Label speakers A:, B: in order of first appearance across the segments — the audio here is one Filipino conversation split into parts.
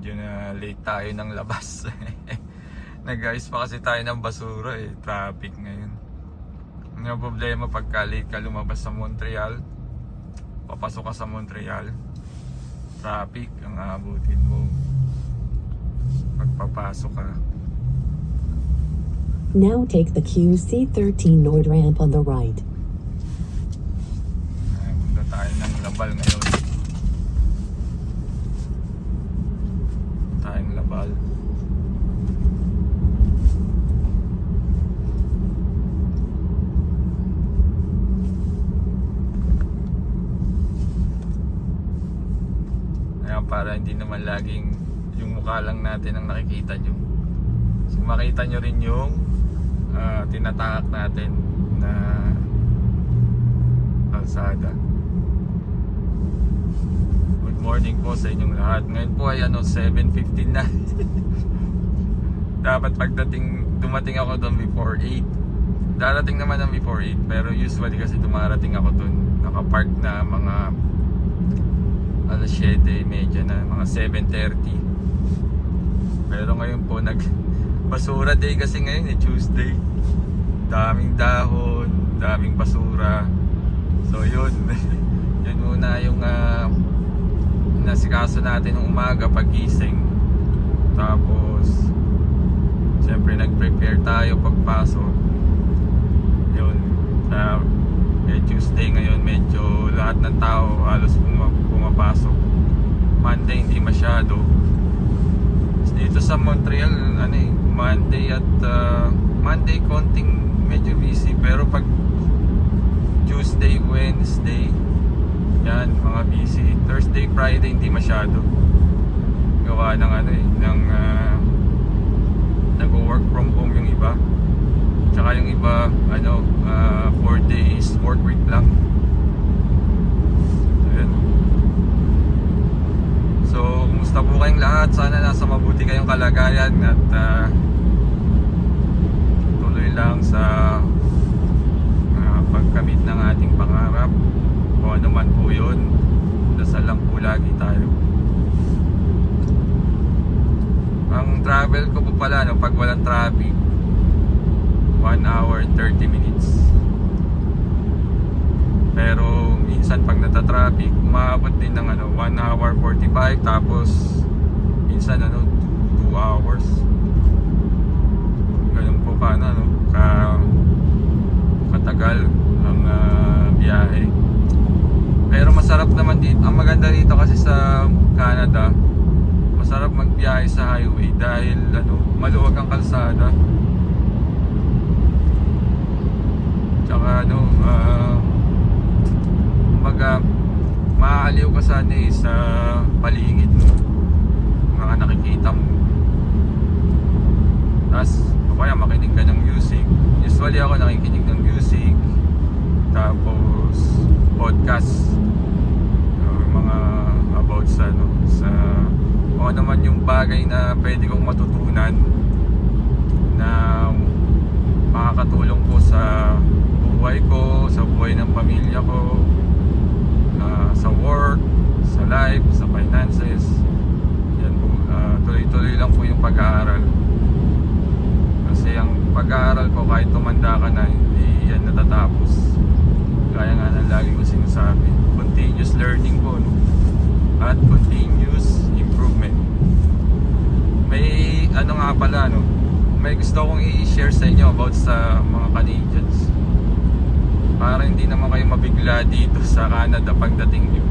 A: medyo na late tayo ng labas. Nag-ayos pa kasi tayo ng basura eh. Traffic ngayon. Ang problema pagka late ka lumabas sa Montreal, papasok ka sa Montreal, traffic ang aabutin mo. Pagpapasok ka.
B: Now take the QC13 Nord ramp on the right.
A: Ay, Punta tayo ng Labal ngayon. Tayong Labal. Ayan, para hindi naman laging yung mukha lang natin ang nakikita nyo. So makita nyo rin yung ah, tinatahak natin na kalsada. Good morning po sa inyong lahat. Ngayon po ay ano, 7.15 na. Dapat pagdating, dumating ako doon before 8. Darating naman ng before 8. Pero usually kasi dumarating ako doon. Nakapark na mga alas 7.30 na, mga 7.30. Pero ngayon po, nag basura day kasi ngayon eh, Tuesday. Daming dahon, daming basura. So yun, yun muna yung uh, nasikaso natin ng umaga pagising. Tapos, siyempre nag-prepare tayo pagpasok. Yun, uh, eh, Tuesday ngayon medyo lahat ng tao halos puma- pumapasok. Monday hindi masyado. Dito sa Montreal, ano eh, Monday at uh, Monday konting medyo busy pero pag Tuesday, Wednesday, yan, mga busy. Thursday, Friday, hindi masyado. Gawa ng ano eh, ng uh, nag-work from home yung iba. Tsaka yung iba, ano, 4 days work week lang. Ayan. So, kumusta po kayong lahat? Sana nasa mabuti kayong kalagayan at ah, tuloy lang sa ah, pagkamit ng ating pangarap. O ano man po yun dasal lang po lagi tayo. Ang travel ko po pala no, pag walang traffic 1 hour and 30 minutes. Pero minsan pag nata-traffic umaabot din ng ano 1 hour 45 tapos minsan ano 2 hours. Ganun po ka ano no, ka katagal ang ah, biyahe. Pero masarap naman dito ang maganda dito kasi sa Canada masarap magbiyahe sa highway dahil ano maluwag ang kalsada tsaka ano ah kumbaga maaaliw ka sana eh sa paligid mo mga nakikita mo tapos o kaya makinig ka ng music usually ako nakikinig ng music tapos podcast or mga about sa ano sa kung ano man yung bagay na pwede kong matutunan na makakatulong po sa buhay ko, sa buhay ng pamilya ko, ah, sa work, sa life, sa finances. Yan po, ah, tuloy-tuloy lang po yung pag-aaral. Kasi ang pag-aaral ko kahit tumanda ka na, hindi yan natatapos. Kaya nga na lagi ko sinasabi, continuous learning po, no? At continuous improvement. May ano? May gusto kong i-share sa inyo about sa mga Canadians. Para hindi naman kayo mabigla dito sa Canada pagdating nyo.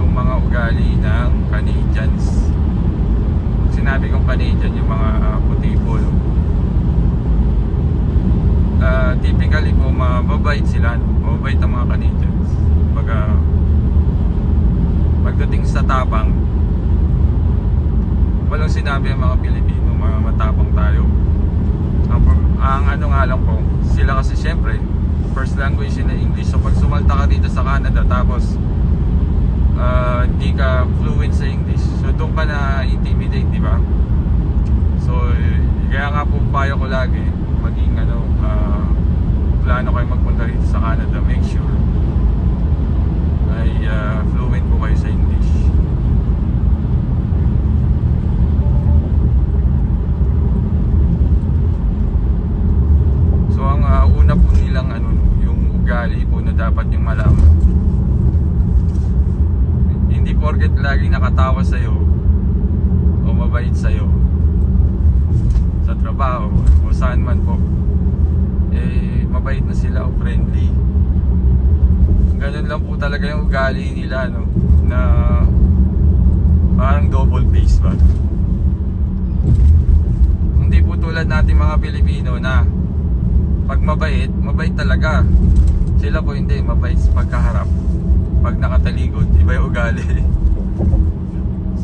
A: Yung mga ugali ng Canadians. Sinabi kong Canadian, yung mga uh, puti po. no? Ah, typically po, mababait sila. No? Mababait ang mga Canadians. Baga, pagdating sa tapang, walang sinabi ang mga Pilipino, mga matapang tayo. Ang, ang ano nga lang po, sila kasi syempre, first language nila English. So pag sumalta ka dito sa Canada, tapos ah, hindi ka fluent sa English, so doon ka na intimidate, di ba? So, kaya nga po payo ko lagi, maging ano, ah, plano kayo magpunta dito sa Canada, make sure ay ah, fluent po kayo sa English. pinakauna po nilang ano, yung ugali po na dapat yung malaman. Hindi porket laging nakatawa sa'yo o mabait sa'yo sa trabaho o saan man po eh mabait na sila o friendly ganun lang po talaga yung ugali nila no na parang double face ba hindi po tulad natin mga Pilipino na pag mabait, mabait talaga. Sila po hindi, mabait sa pagkaharap. Pag nakataligod, iba yung ugali.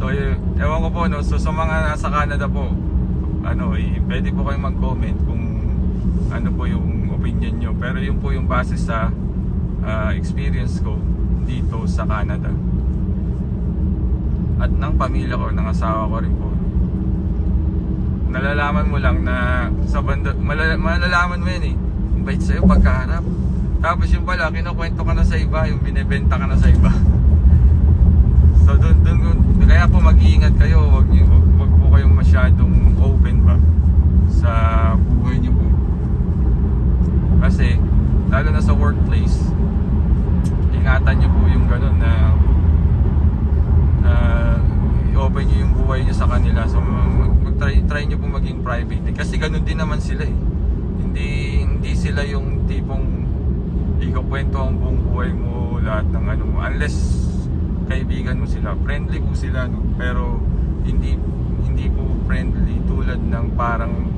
A: So y- ewan ko po no, so sa mga nasa Canada po ano, eh, pwede po kayong mag-comment kung ano po yung opinion nyo. Pero yun po yung base sa ah, experience ko dito sa Canada. At ng pamilya ko, ng asawa ko rin po nalalaman mo lang na sa banda, malala, malalaman mo yan eh. Bait sa'yo pagkaharap. Tapos yung pala, kinukwento ka na sa iba yung binibenta ka na sa iba. So dun, dun, dun kaya po mag-iingat kayo wag, niyo, wag, wag po kayong masyadong open ba sa buhay niyo po kasi lalo na sa workplace ingatan niyo po yung ganun na uh, i-open nyo yung buhay nyo sa kanila. So mag, mag-try try nyo po maging private. eh. Kasi ganun din naman sila eh. Hindi hindi sila yung tipong ikakwento ang buong buhay mo lahat ng ano mo. Unless kaibigan mo sila. Friendly po sila no. Pero hindi hindi po friendly tulad ng parang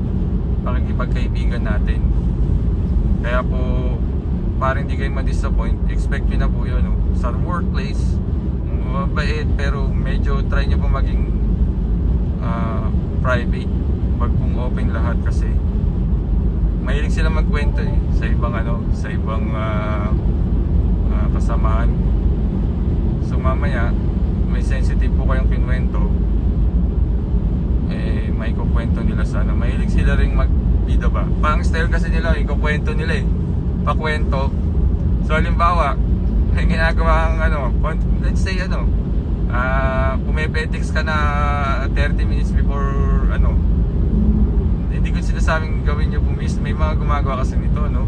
A: pakikipagkaibigan natin. Kaya po para hindi kayo ma-disappoint, expect nyo na po yun. No? Sa workplace, mabait pero medyo try nyo po maging ah, private. Wag pong open lahat kasi mahilig sila magkwento eh, sa ibang ano, sa ibang ah, ah, kasamahan. So mamaya, may sensitive po kayong kinwento, eh may kukwento nila sa ano. Mahilig sila ring magbida ba? Pang style kasi nila, ikukwento nila eh. Pakwento. So halimbawa, may ginagawa kang ano, let's say ano, ah pumepetix ka na 30 minutes before ano, hindi ko sinasabing gawin nyo pumis, may mga gumagawa kasi nito, no?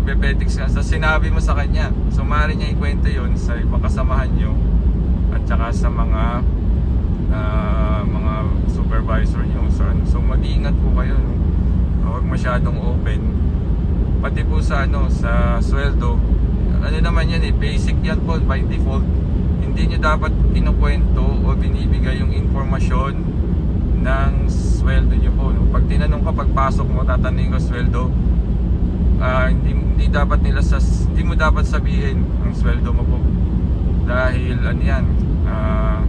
A: Pumepetix ka, so sinabi mo sa kanya, so niya ikwento yon sa ibang kasamahan nyo at saka sa mga ah, mga supervisor nyo. So, ano, so mag-iingat po kayo? Huwag masyadong open. Pati po sa ano, sa sweldo, ano naman yan eh, basic yan po by default. Hindi nyo dapat kinukwento o binibigay yung informasyon ng sweldo nyo po. Pag tinanong ka pagpasok mo, tatanungin ko sweldo, ah, hindi, hindi dapat nila sa, hindi mo dapat sabihin ang sweldo mo. Dahil ano yan, ah,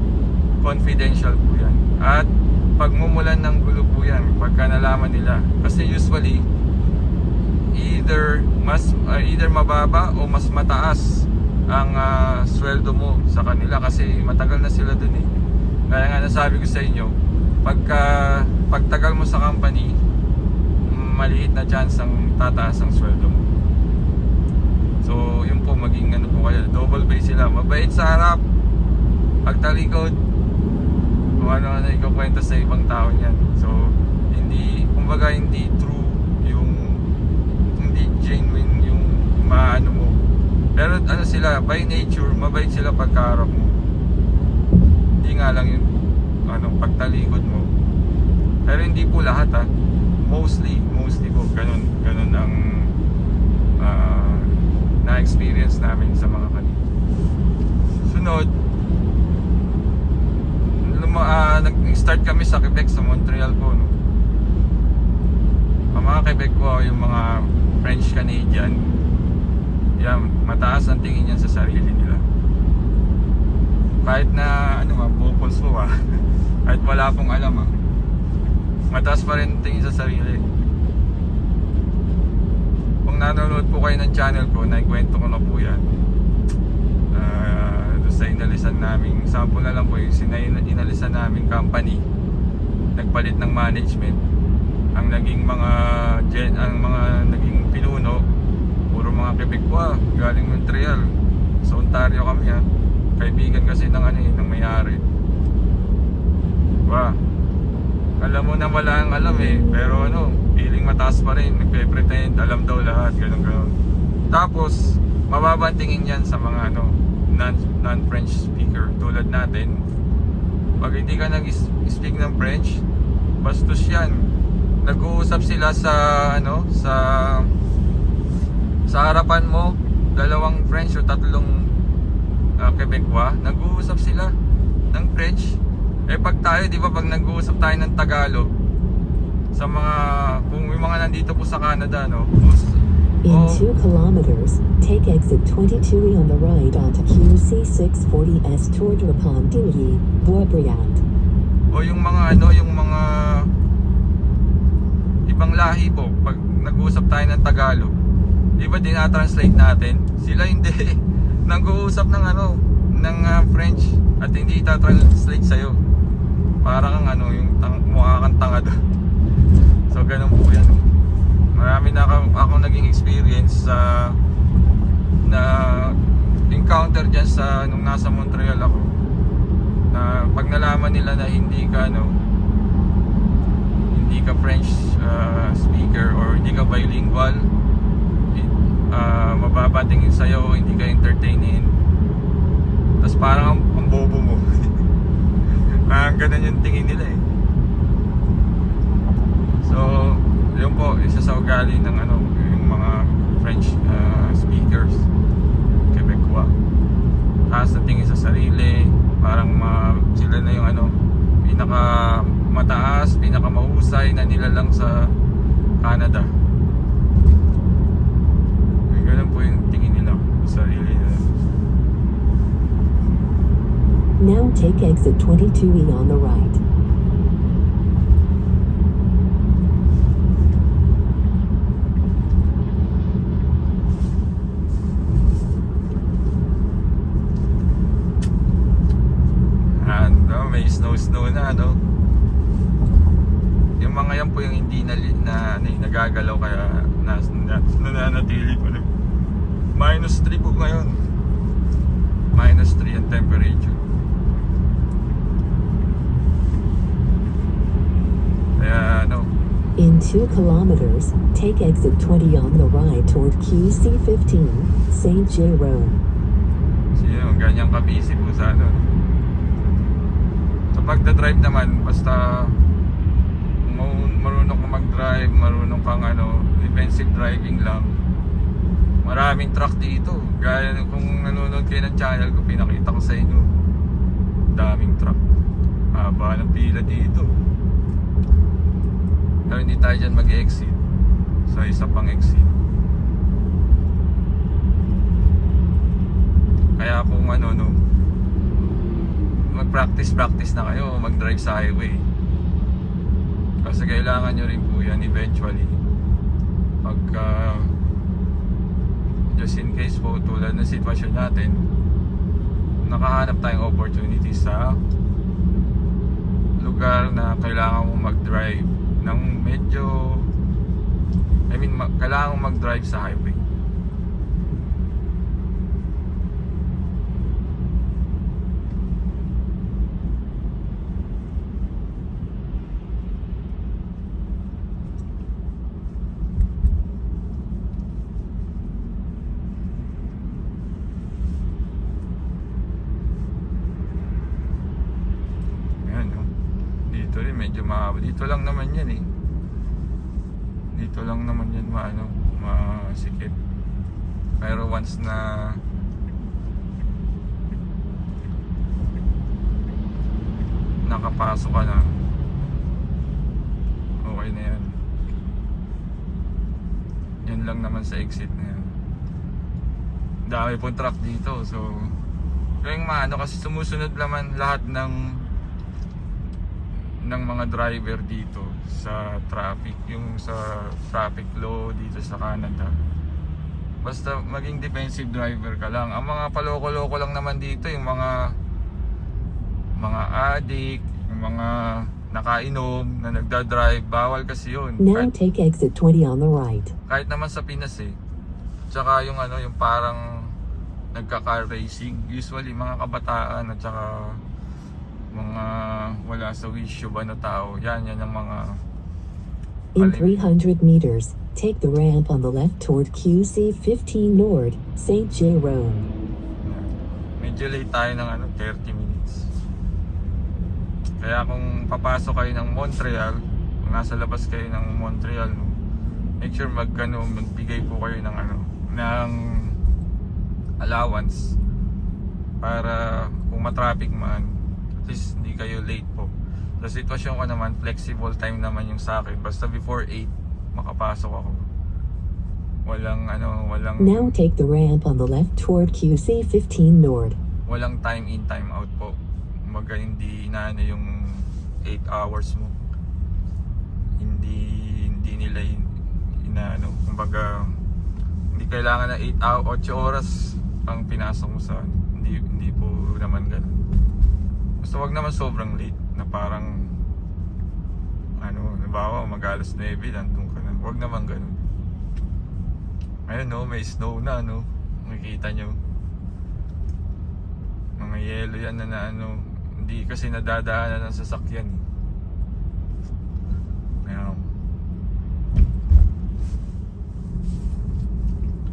A: confidential po yan. At pagmumulan ng gulo po yan pagka nalaman nila. Kasi usually, either mas uh, either mababa o mas mataas ang ah, sweldo mo sa kanila kasi matagal na sila dun eh. Kaya nga nasabi ko sa inyo, pagka pagtagal mo sa company, maliit na chance ang tataas ang sweldo mo. So, yun po maging ano po kayo, double pay sila. Mabait sa harap, pagtalikod, kung ano-ano ikukwento sa ibang tao niyan. So, hindi, kumbaga hindi true yung hindi genuine yung maano mo. Pero ano sila, by nature, mabait sila pagkaharap mo. Hindi nga lang yung ano, pagtalikod mo. Pero hindi po lahat ha. Mostly, mostly po, ganun, ganun ang ah, na-experience namin sa mga kanina. Sunod, luma, ah, nag-start kami sa Quebec, sa Montreal po. No? Ang mga Quebec ko, yung mga French-Canadian, yan, mataas ang tingin yan sa sarili nila. Kahit na, ano nga, bukol po ah. Kahit wala pong alam ah. Mataas pa rin tingin sa sarili. Nanonood po kayo ng channel ko, naikwento ko na po yan. Ah, doon sa inalisan naming, sample na lang po yung inalisan naming company. Nagpalit ng management. Ang naging mga gen, ang mga naging pinuno, puro mga Quebecois, galing Montreal. Sa Ontario kami ha. Kaibigan kasi ng ano eh, ng may-ari. Diba? Alam mo na wala ang alam eh, pero ano, feeling mataas pa rin, nagpe-pretend, alam daw lahat, ganun ganun. Tapos, mababa ang tingin yan sa mga ano, non, non-French speaker tulad natin. Pag hindi ka nag-speak ng French, bastos yan. Nag-uusap sila sa ano, sa sa harapan mo, dalawang French o tatlong uh, Quebecois, nag-uusap sila ng French. Eh pag tayo, di ba, pag nag-uusap tayo ng Tagalog, sa mga, kung may mga nandito po sa Canada, no?
B: In
A: Oh,
B: 2 kilometers, take exit 22E on the right onto QC 640S toward Rapondigny, Boisbriand.
A: o yung mga ano, yung mga ibang lahi po, pag nag-uusap tayo ng Tagalog, di ba dinatranslate natin? Sila hindi. Nag-uusap ng ano, ng ah, French at hindi ita-translate sa'yo. Parang ang ano, yung tang, mukha kang tanga doon. So ganun po yan. Marami na ako, akong naging experience sa na encounter dyan sa nung nasa Montreal ako. Na pag nalaman nila na hindi ka ano hindi ka French uh, speaker or hindi ka bilingual uh, mababa tingin sa'yo hindi ka entertainin. Tapos parang ang, ang bobo mo. Parang ganun yung tingin nila eh so yun po isa sa ugali ng ano yung mga French uh, speakers Quebecois. Taas na tingin sa sarili parang ma, sila na yung ano pinaka mataas pinaka mahusay na nila lang sa Canada. May ganun po yung tingin nila sa sarili nila.
B: Now take exit 22E on the right.
A: and oh, may snow na no yung mga yan po yung hindi na, na, na nagagalaw kaya nas, na, nananatili pa rin minus 3 po ngayon minus 3 ang temperature kaya ano
B: In 2 kilometers, take exit 20 on the right toward QC 15, St. Jérôme.
A: siya yung ganyang kabisi po sa ano pagdadrive naman basta marunong kang mag-drive marunong kang ano defensive driving lang. Maraming truck dito. Gaya ng kung nanonood kayo ng channel ko pinakita ko sa inyo. Daming truck. Haba ng pila dito. Pero hindi tayo dyan mag-exit. Sa isa pang exit. Kaya kung ano no mag-practice practice na kayo mag-drive sa highway. Kasi kailangan nyo rin po yan eventually. Pagka just in case po tulad ng sitwasyon natin nakahanap tayong opportunity sa lugar na kailangan mo mag-drive ng medyo I mean kailangan mo mag-drive sa highway. Ayan, no? Dito rin medyo mahaba. Dito lang naman yan eh. Dito lang naman yan maano, masikip. Pero once na nakapasok ka na, okay na yan. Yan lang naman sa exit na yan. Dami pong truck dito, so yung maano kasi sumusunod naman lahat ng ng mga driver dito sa traffic, yung sa traffic law dito sa Canada. Basta maging defensive driver ka lang. Ang mga paloko-loko lang naman dito, yung mga mga addict, yung mga nakainom na nagda-drive, bawal kasi yun.
B: Now
A: Kahit,
B: take exit 20 on the right.
A: kahit naman sa Pinas eh. Tsaka yung ano, yung parang nagka-car racing. Usually mga kabataan at tsaka mga wala sa wisyo ba na tao. Yan, yan ang mga
B: In
A: Mali.
B: 300 meters, take the ramp on the left toward QC 15 Nord, St. Jérôme.
A: medyo medyo late tayo ng ano, 30 minutes. Kaya kung papasok kayo ng Montreal, kung nasa labas kayo ng Montreal, make sure mag, ano, magbigay po kayo ng ano, ng allowance para kung matraffic man, least hindi kayo late po. Sa sitwasyon ko naman, flexible time naman yung sa akin. Basta before 8, makapasok ako. Walang ano, walang
B: Now take the ramp on the left toward QC 15 Nord.
A: walang time in time out po. Kumbaga hindi na ano yung 8 hours mo. Hindi hindi nila in, inaano, kumbaga hindi kailangan na 8 hour, 8 oras ang pinasok mo sa hindi hindi po naman ganun. Basta wag naman sobrang late na parang ano, nabawa mag alas 9 nandun ka na. Wag naman ganun. Ayun no, may snow na no. Makikita nyo mga yelo yan na, na ano hindi kasi nadadaanan ng sasakyan eh. Ayan.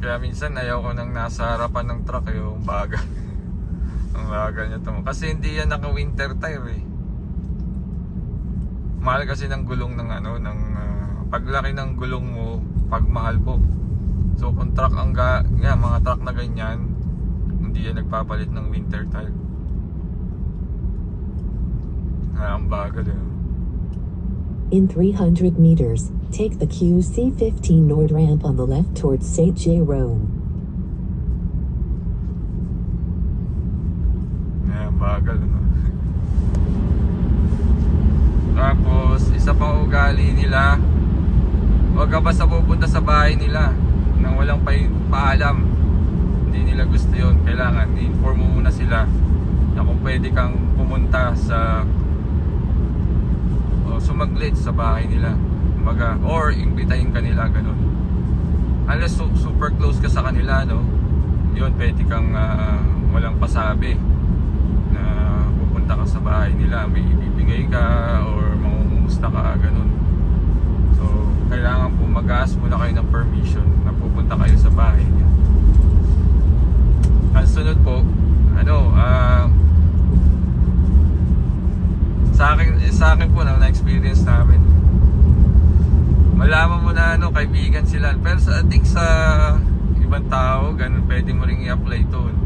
A: kaya minsan ayaw ko nang nasa harapan ng truck eh, yung bagal ang bagal niya kasi hindi yan naka winter tire eh mahal kasi ng gulong ng ano ng ah, paglaki ng gulong mo pagmahal po so kung truck ang ga, nga, mga truck na ganyan hindi yan nagpapalit ng winter tire. Ah, ang bagal eh.
B: In 300 meters, take the QC 15 Nord ramp on the left towards St. Jerome.
A: Ah, ang bagal. Tapos, isa pang ugali nila, huwag ka basta pupunta sa bahay nila nang walang pa paalam. Hindi nila gusto yun. Kailangan, i-inform mo muna sila na kung pwede kang pumunta sa o sumaglit sa bahay nila. Kumbaga, or imbitahin ka nila, ganun. Unless su- super close ka sa kanila, no? Yun, pwede kang ah, walang pasabi pupunta ka sa bahay nila, may ibibigay ka or mangungumusta ka, ganun. So, kailangan po mag-ask muna kayo ng permission na pupunta kayo sa bahay niya. Ang sunod po, ano, ah, sa akin, sa akin po na na-experience namin. Malaman mo na ano, kaibigan sila. Pero sa, I think sa ibang tao, ganun, pwede mo ring i-apply to.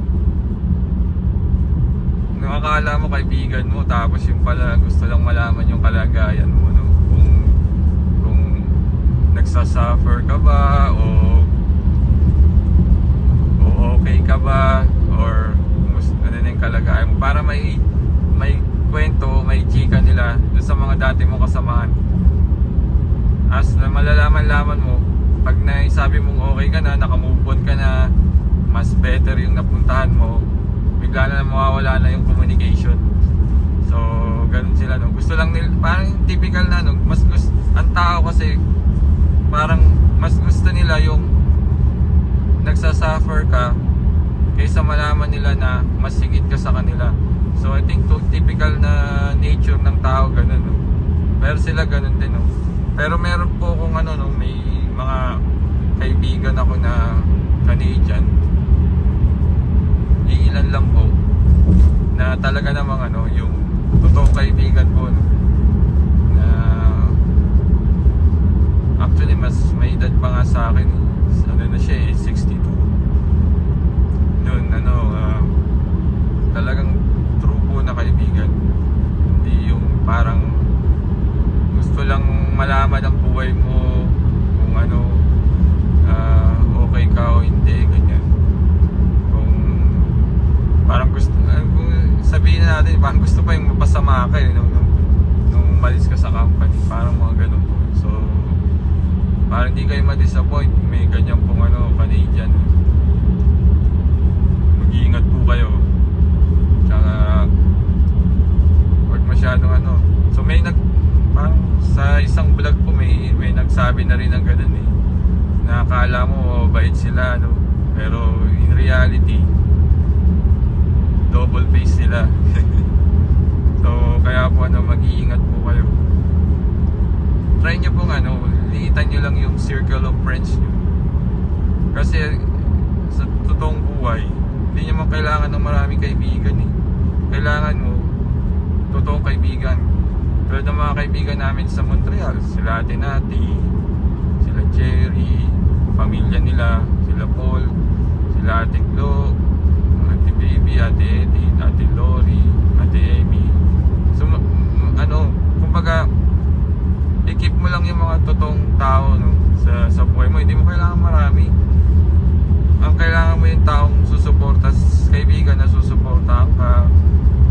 A: Nung akala mo kaibigan mo, tapos yung pala gusto lang malaman yung kalagayan mo, no? Kung, kung nagsasuffer ka ba, o, o okay ka ba, or ano na yung kalagayan mo. Para may, may kwento, may chika nila doon sa mga dati mong kasamahan. As na malalaman-laman mo, pag naisabi mong okay ka na, nakamove on ka na, mas better yung napuntahan mo, bigla na mawawala na yung communication. So, ganun sila no. Gusto lang nila, parang typical na no. Mas gusto, ang tao kasi, parang mas gusto nila yung nagsasuffer ka kaysa malaman nila na mas sigit ka sa kanila. So I think to, typical na nature ng tao ganun. No? Pero sila ganun din. No? Pero meron po kung ano, no, may mga kaibigan ako na Canadian. Iilan lang po na talaga namang ano, yung totoong kaibigan po. No? Na actually mas may edad pa nga sa akin. Ano na siya eh, 62 yun ano ah, talagang true po na kaibigan hindi yung parang gusto lang malaman ang buhay mo kung ano ah, okay ka o hindi ganyan kung parang gusto ah, kung sabihin na natin parang gusto pa yung mapasama ka eh, nung, nung, nung umalis ka sa company parang mga ganun po so parang hindi kayo ma-disappoint may ganyan pong ano Canadian mag-iingat po kayo. Tsaka huwag masyadong ano. So may nag parang sa isang vlog po may may nagsabi na rin ng ganun eh. Na akala mo bait sila no. Pero in reality double face sila. so kaya po ano mag-iingat po kayo. Try nyo pong ano, liitan nyo lang yung circle of friends nyo. Kasi sa totoong buhay, hindi nyo kailangan ng maraming kaibigan. kailangan mo, totoong kaibigan. Tulad ng mga kaibigan namin sa Montreal, sila Ate Nati, sila Jerry, pamilya nila, sila Paul, lang yung mga totoong tao no, sa, sa buhay mo. Hindi mo kailangan marami. Ang kailangan mo yung taong susuporta, kaibigan na susuportahan ka,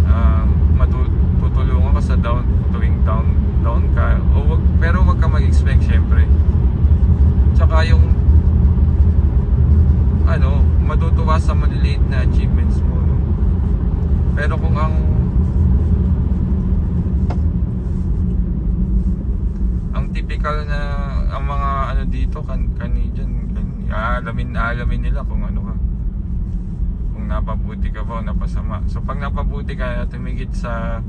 A: um, matu- tutulungan ka sa down, tuwing down, down ka. O wag, pero wag ka mag-expect syempre. Tsaka yung ano, matutuwa sa maliliit na achievements mo. No? Pero kung ang typical na ang mga ano dito kan Canadian kan, alamin alamin nila kung ano ka. Kung napabuti ka ba o napasama. So pag napabuti ka tumigit sa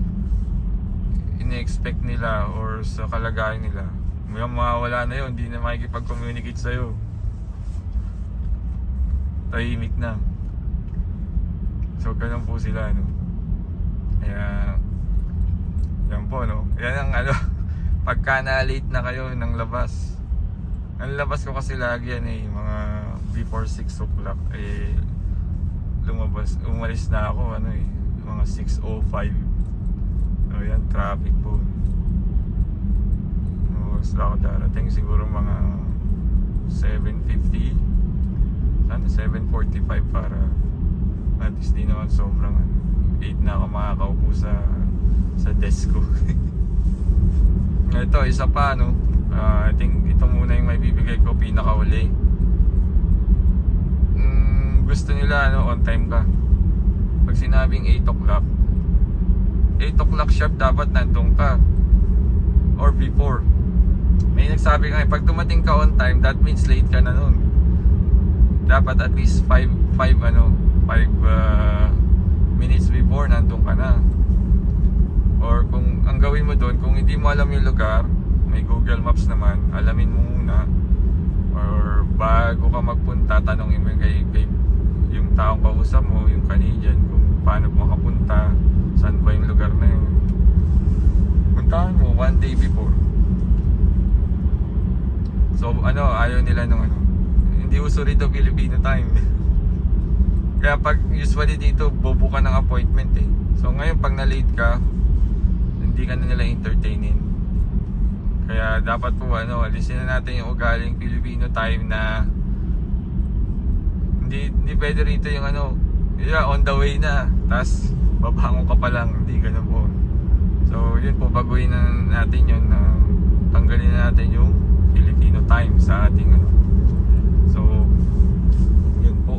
A: ine-expect nila or sa kalagayan nila may mawawala na yun hindi na makikipag-communicate sa'yo. Tahimik na. So ganun po sila no kaya yan po no yan ang ano pagka na late na kayo ng labas. Ang labas ko kasi lagi yan eh mga before 6 o'clock eh lumabas umalis na ako ano eh mga 6.05 so yan traffic po. Oras na ako darating siguro mga 7.50 sana 7.45 para at least di naman sobrang ano, 8 na ako makakaupo sa sa desk ko ito isa pa no? Ah, I think ito muna yung may bibigay ko pinakauli. Mm, gusto nila ano on time ka. Pag sinabing 8 o'clock 8 o'clock sharp dapat nandun ka. Or before. May nagsabi nga pag dumating ka on time that means late ka na nun. Dapat at least 5 5 ano 5 uh, minutes before nandun ka na. Or kung gawin mo doon kung hindi mo alam yung lugar may Google Maps naman alamin mo muna or bago ka magpunta tanongin mo yung kay, kay yung taong kausap mo yung Canadian kung paano makapunta saan ba yung lugar na yun. Puntahan mo one day before. So ano ayaw nila nung ano hindi uso rito Filipino time. Kaya pag usually dito bobo ka ng appointment eh. So ngayon pag na-late ka hindi ka na nila entertainin. Kaya dapat po ano alisin na natin yung ugaling Filipino time na hindi, hindi pwede rito yung ano yeah, on the way na tas babangon ka pa lang hindi ganun po. So yun po baguhin na natin yun na tanggalin na natin yung Filipino time sa ating ano. So yun po.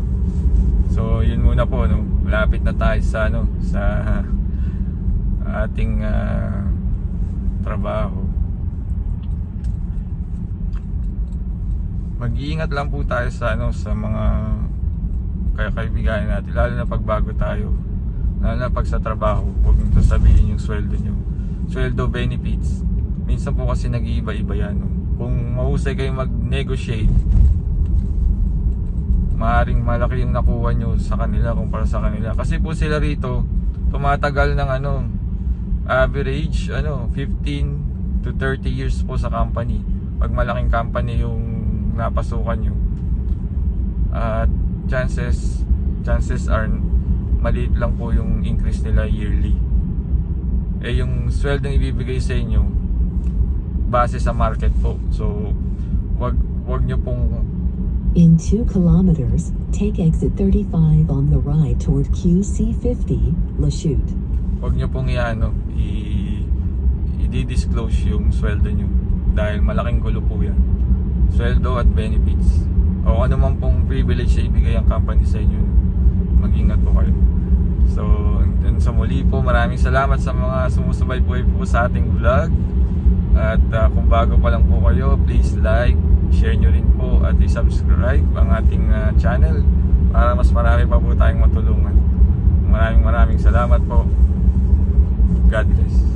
A: So yun muna po no malapit na tayo sa ano sa ating ah, trabaho. Mag-iingat lang po tayo sa ano sa mga kaibigan natin lalo na pag bago tayo. Lalo na pag sa trabaho huwag nyo sasabihin yung sweldo nyo sweldo benefits. Minsan po kasi nag-iiba-iba yan no? kung mahusay kayong mag-negotiate maaring malaki yung nakuha nyo sa kanila kumpara sa kanila. Kasi po sila rito tumatagal ng ano average ano 15 to 30 years po sa company. Pag malaking company yung napasukan nyo. At chances chances are maliit lang po yung increase nila yearly. Eh yung sweldo ibibigay sa inyo base sa market po. So wag wag nyo pong
B: In 2 kilometers, take exit 35 on the right toward QC50, Lachute.
A: Wag nyo pong iano i-disclose yung sweldo nyo dahil malaking gulo po yan. Sweldo at benefits. O ano man pong privilege na ibigay ang company sa inyo mag-ingat po kayo. So and sa muli po maraming salamat sa mga sumusubaybay po sa ating vlog. At ah, kung bago pa lang po kayo please like share nyo rin po at i-subscribe ang ating ah, channel para mas marami pa po tayong matulungan. Maraming maraming salamat po Dikkat.